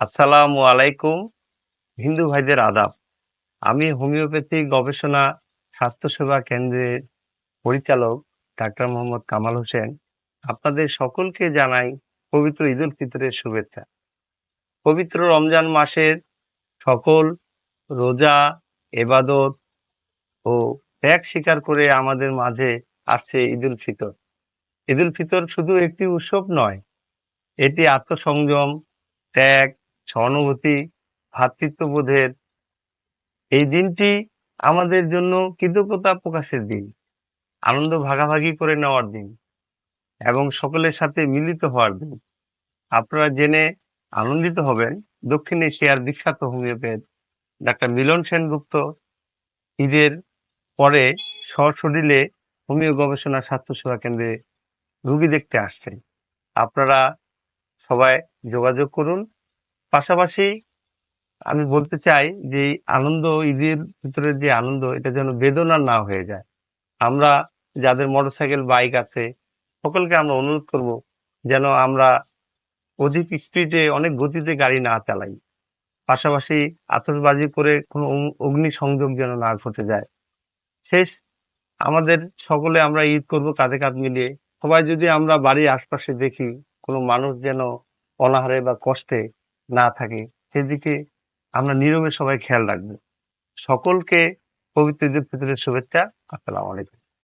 আসসালামু আলাইকুম, হিন্দু ভাইদের আদাব। আমি হোমিওপ্যাথি গবেষণা স্বাস্থ্যসেবা কেন্দ্রের পরিচালক ডাক্তার মোহাম্মদ কামাল হোসেন আপনাদের সকলকে জানাই পবিত্র ঈদ উল ফিতরের শুভেচ্ছা। পবিত্র রমজান মাসের সকল রোজা, এবাদত ও ত্যাগ স্বীকার করে আমাদের মাঝে আসছে ঈদ উল ফিতর। ঈদ উল ফিতর শুধু একটি উৎসব নয়, এটি আত্মসংযম, ত্যাগ সহানুভূতি ভ্রাতৃত্ববোধের এই দিনটি আমাদের জন্য কৃতজ্ঞতা প্রকাশের দিন, আনন্দ ভাগাভাগি করে নেওয়ার দিন এবং সকলের সাথে মিলিত হওয়ার দিন। আপনারা জেনে আনন্দিত হবেন। দক্ষিণ এশিয়ার বিখ্যাত হোমিওপ্যাথ ডাক্তার মিলন সেনগুপ্ত ঈদের পরে সশরীরে হোমিও গবেষণা স্বাস্থ্যসেবা কেন্দ্রে রুগী দেখতে আসছেন। আপনারা সবাই যোগাযোগ করুন। পাশাপাশি আমি বলতে চাই যে আনন্দ, ঈদের ভিতরে যে আনন্দ, এটা যেন বেদনা না হয়ে যায়। আমরা যাদের মোটরসাইকেল, বাইক আছে, সকলকে আমরা অনুরোধ করব যেন আমরা অধিক স্পিডে অনেক গতিতে গাড়ি না চালাই। পাশাপাশি আতশবাজি করে কোনো অগ্নি সংযোগ যেন না ঘটে যায়। শেষ, আমাদের সকলে আমরা ঈদ করব কাঁধে কাঁধ মিলিয়ে। সবাই যদি আমরা বাড়ির আশপাশে দেখি কোনো মানুষ যেন অনাহারে বা কষ্টে না থাকে সেদিকে আমরা নীরবে সবাই খেয়াল রাখব। সকলকে পবিত্র ঈদের শুভেচ্ছা। আসসালামু আলাইকুম।